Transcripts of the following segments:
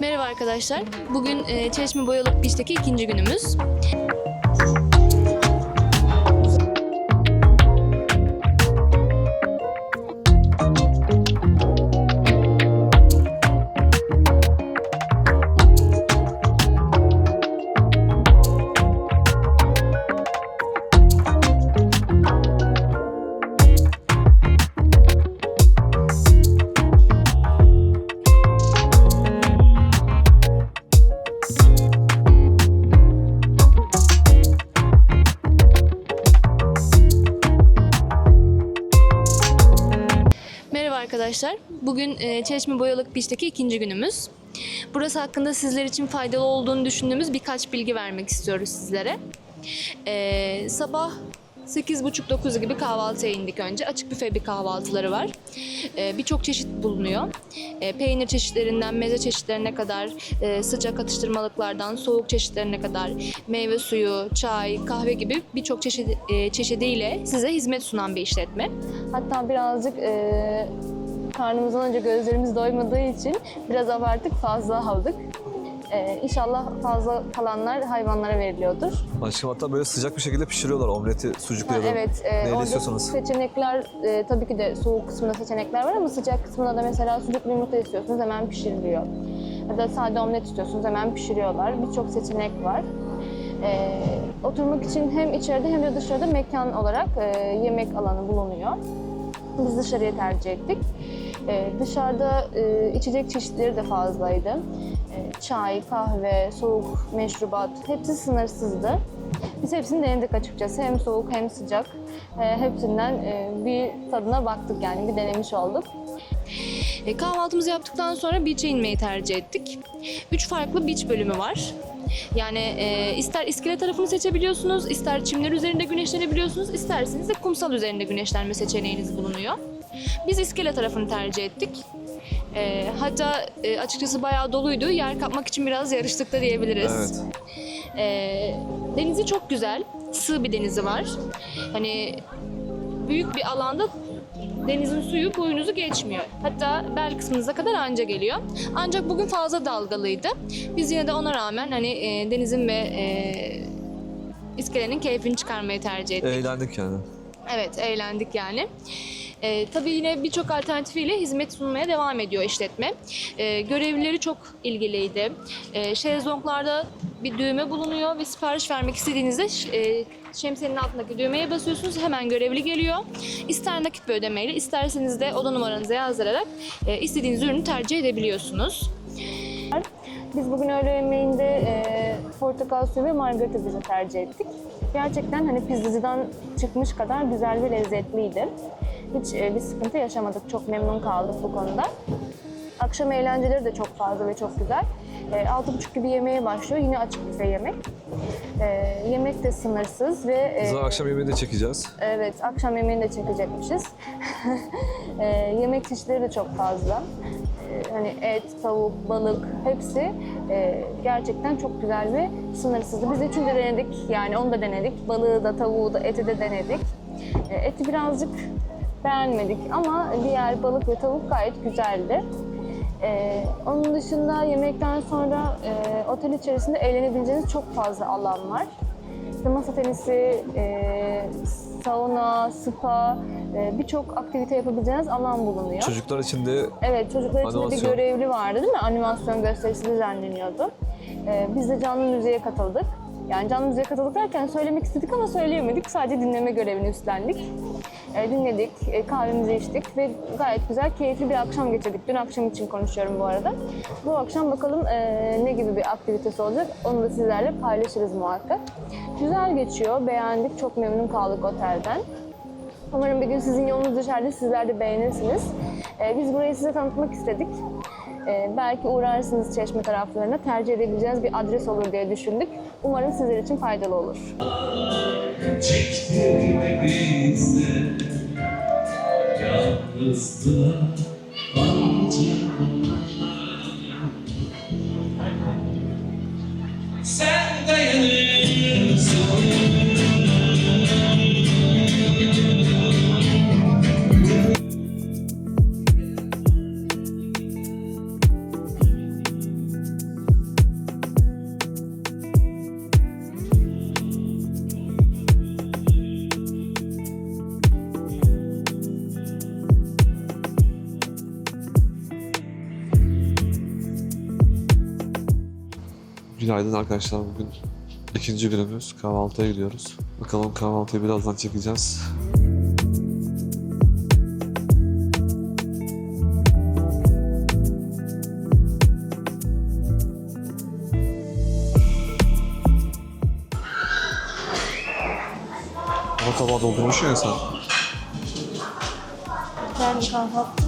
Merhaba arkadaşlar. Bugün e, Çeşme Boyalık Beach'teki ikinci günümüz. Arkadaşlar. Bugün e, Çeşme Boyalık Beach'teki ikinci günümüz. Burası hakkında sizler için faydalı olduğunu düşündüğümüz birkaç bilgi vermek istiyoruz sizlere. E, sabah 8.30-9 gibi kahvaltıya indik önce. Açık büfe bir kahvaltıları var. E, Birçok çeşit bulunuyor. E, peynir çeşitlerinden meze çeşitlerine kadar, e, sıcak atıştırmalıklardan soğuk çeşitlerine kadar, meyve suyu, çay, kahve gibi birçok çeşit, e, çeşidiyle size hizmet sunan bir işletme. Hatta birazcık e, karnımızdan önce gözlerimiz doymadığı için biraz abartık fazla aldık. E, inşallah fazla kalanlar hayvanlara veriliyordur. Aşkım hatta böyle sıcak bir şekilde pişiriyorlar omleti, sucuklu ya da evet, e, neyle istiyorsanız. seçenekler e, tabii ki de soğuk kısmında seçenekler var ama sıcak kısmında da mesela sucuklu yumurta istiyorsunuz hemen pişiriliyor. Ya da sade omlet istiyorsunuz hemen pişiriyorlar. Birçok seçenek var. E, oturmak için hem içeride hem de dışarıda mekan olarak e, yemek alanı bulunuyor. Biz dışarıya tercih ettik. E, dışarıda içecek çeşitleri de fazlaydı. E, çay, kahve, soğuk meşrubat hepsi sınırsızdı. Biz hepsini denedik açıkçası. Hem soğuk hem sıcak. E, hepsinden e, bir tadına baktık yani bir denemiş olduk. E, kahvaltımızı yaptıktan sonra beach'e inmeyi tercih ettik. Üç farklı beach bölümü var. Yani e, ister iskele tarafını seçebiliyorsunuz, ister çimler üzerinde güneşlenebiliyorsunuz, isterseniz de kumsal üzerinde güneşlenme seçeneğiniz bulunuyor. Biz iskele tarafını tercih ettik. E, hatta e, açıkçası bayağı doluydu. Yer kapmak için biraz yarıştık da diyebiliriz. Evet. Ee, denizi çok güzel. Sığ bir denizi var. Hani büyük bir alanda denizin suyu boyunuzu geçmiyor. Hatta bel kısmınıza kadar anca geliyor. Ancak bugün fazla dalgalıydı. Biz yine de ona rağmen hani e, denizin ve e, iskelenin keyfini çıkarmayı tercih ettik. Eğlendik yani. Evet, eğlendik yani. Ee, tabii yine birçok alternatifiyle hizmet sunmaya devam ediyor işletme. Ee, görevlileri çok ilgiliydi. Ee, şezlonglarda bir düğme bulunuyor ve sipariş vermek istediğinizde e, şemsiyenin altındaki düğmeye basıyorsunuz. Hemen görevli geliyor. İster nakit bir ödemeyle, isterseniz de oda numaranızı yazdırarak e, istediğiniz ürünü tercih edebiliyorsunuz. Biz bugün öğle yemeğinde e, portakal suyu ve margarita pizza tercih ettik. Gerçekten hani pizzacıdan çıkmış kadar güzel ve lezzetliydi. Hiç e, bir sıkıntı yaşamadık. Çok memnun kaldık bu konuda. Akşam eğlenceleri de çok fazla ve çok güzel. E, altı buçuk gibi yemeğe başlıyor. Yine açık büfe yemek. E, yemek de sınırsız ve... e, Biz akşam yemeği de çekeceğiz. Evet, akşam yemeğini de çekecekmişiz. e, yemek çeşitleri de çok fazla. E, hani et, tavuk, balık hepsi e, gerçekten çok güzel ve sınırsızdı. Biz üçünü de denedik, yani onu da denedik. Balığı da, tavuğu da, eti de denedik. E, eti birazcık beğenmedik ama diğer balık ve tavuk gayet güzeldi. Ee, onun dışında yemekten sonra e, otel içerisinde eğlenebileceğiniz çok fazla alan var. İşte masa tenisi, e, sauna, spa, e, birçok aktivite yapabileceğiniz alan bulunuyor. Çocuklar için de Evet, çocuklar için de bir Animasyon. görevli vardı değil mi? Animasyon gösterisi düzenleniyordu. Ee, biz de canlı müziğe katıldık. Yani canlı müziğe katıldık derken söylemek istedik ama söyleyemedik. Sadece dinleme görevini üstlendik. Ee, dinledik, e, kahvemizi içtik ve gayet güzel, keyifli bir akşam geçirdik. Dün akşam için konuşuyorum bu arada. Bu akşam bakalım e, ne gibi bir aktivitesi olacak. Onu da sizlerle paylaşırız muhakkak. Güzel geçiyor, beğendik, çok memnun kaldık otelden. Umarım bir gün sizin yolunuz düşer sizler de beğenirsiniz. Ee, biz burayı size tanıtmak istedik. Ee, belki uğrarsınız Çeşme taraflarına. Tercih edebileceğiniz bir adres olur diye düşündük. Umarım sizler için faydalı olur. Çektirme estar Günaydın arkadaşlar. Bugün ikinci günümüz. Kahvaltıya gidiyoruz. Bakalım kahvaltıyı birazdan çekeceğiz. Ama tabağı doldurmuşsun ya sen. Yarın kahvaltı.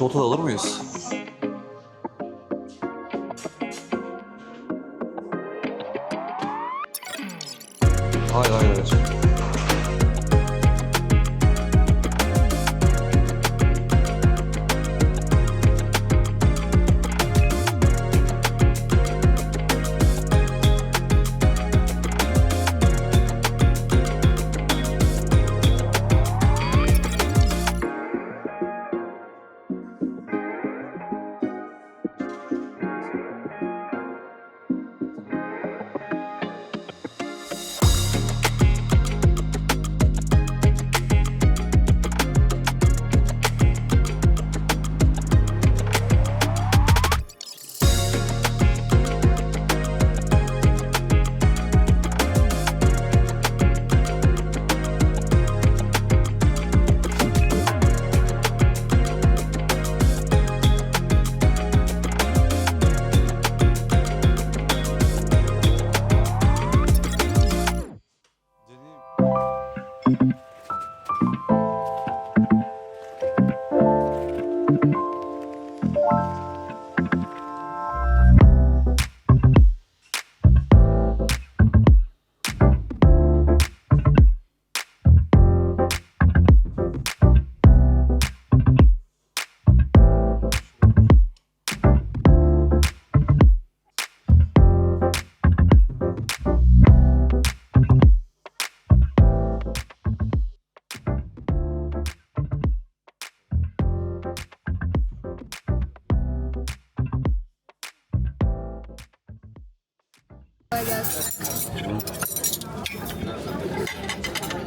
Çikolata da alır mıyız? Hayır hayır hayır.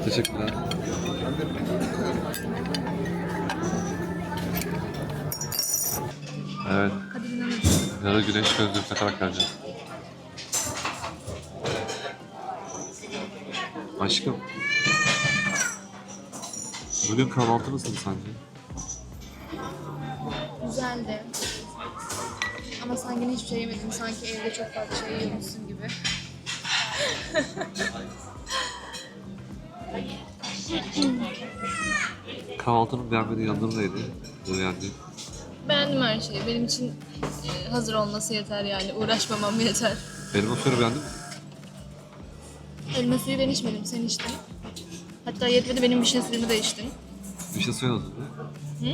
Teşekkürler. Evet. Yarı güneş gözlüğü takarak geleceğim. Aşkım. Bugün kahvaltı nasıl sence? Güzeldi. Ama sanki hiçbir şey yemedim. Sanki evde çok fazla şey yiyormuşsun gibi. Kahvaltının beğenmediği yanları neydi? Yani Beğendim her şeyi. Benim için e, hazır olması yeter yani. Uğraşmamam yeter. elma suyunu beğendin mi? Elma suyu ben içmedim. Sen içtin. Hatta yetmedi benim vişne suyunu da içtin. Vişne suyu nasıldı? Hı?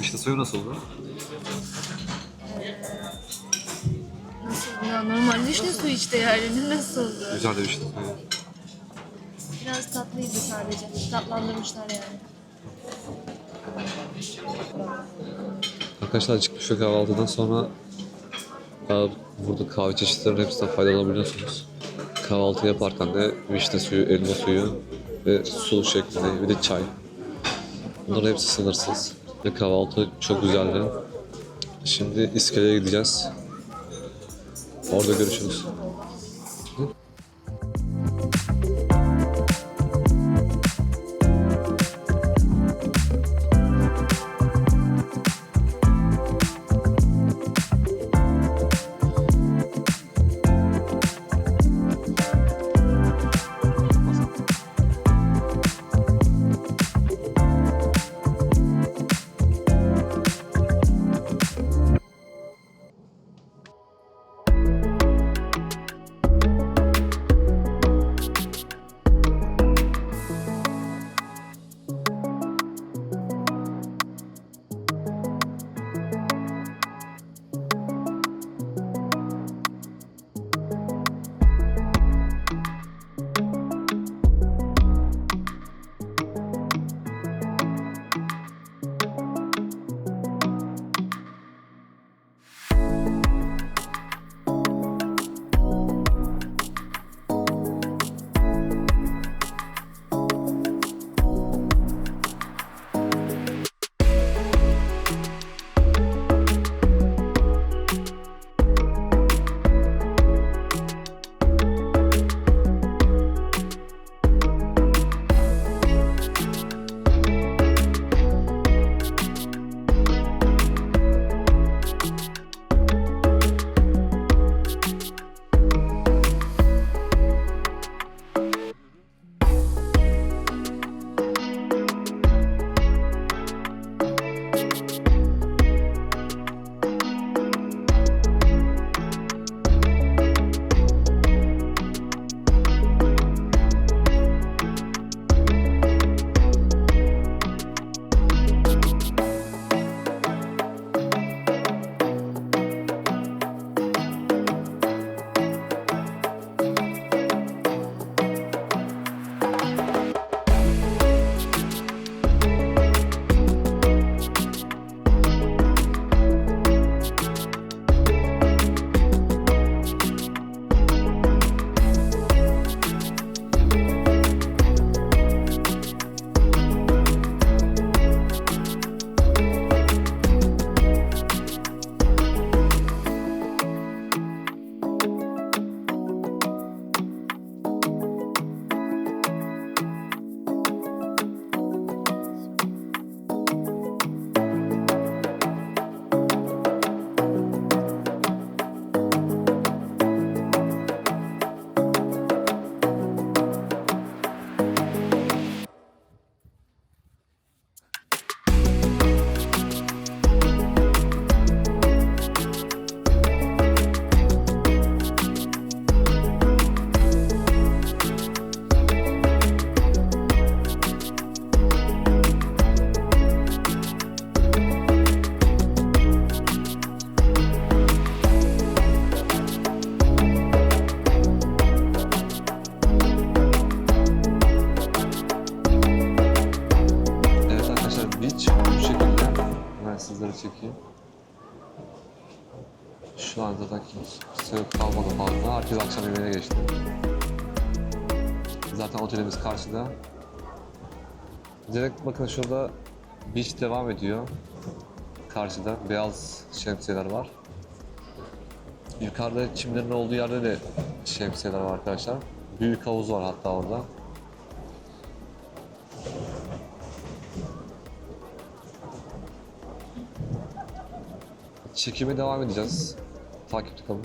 Vişne suyu nasıldı? Nasıl? Ya normal vişne suyu işte yani. Nasıldı? Güzeldi vişne suyu. Biraz tatlıydı sadece. Tatlandırmışlar yani. Arkadaşlar çıkmış ve kahvaltıdan sonra e, burada kahve çeşitlerinin hepsinden faydalanabiliyorsunuz. Kahvaltı yaparken de vişne suyu, elma suyu ve su şeklinde bir de çay. Bunların hepsi sınırsız. Ve kahvaltı çok güzeldi. Şimdi iskeleye gideceğiz. Orada görüşürüz. Biz akşam yemeğine geçtik. Zaten otelimiz karşıda. Direkt bakın şurada beach devam ediyor. Karşıda beyaz şemsiyeler var. Yukarıda çimlerin olduğu yerde de şemsiyeler var arkadaşlar. Büyük havuz var hatta orada. Çekime devam edeceğiz. Takipte kalın.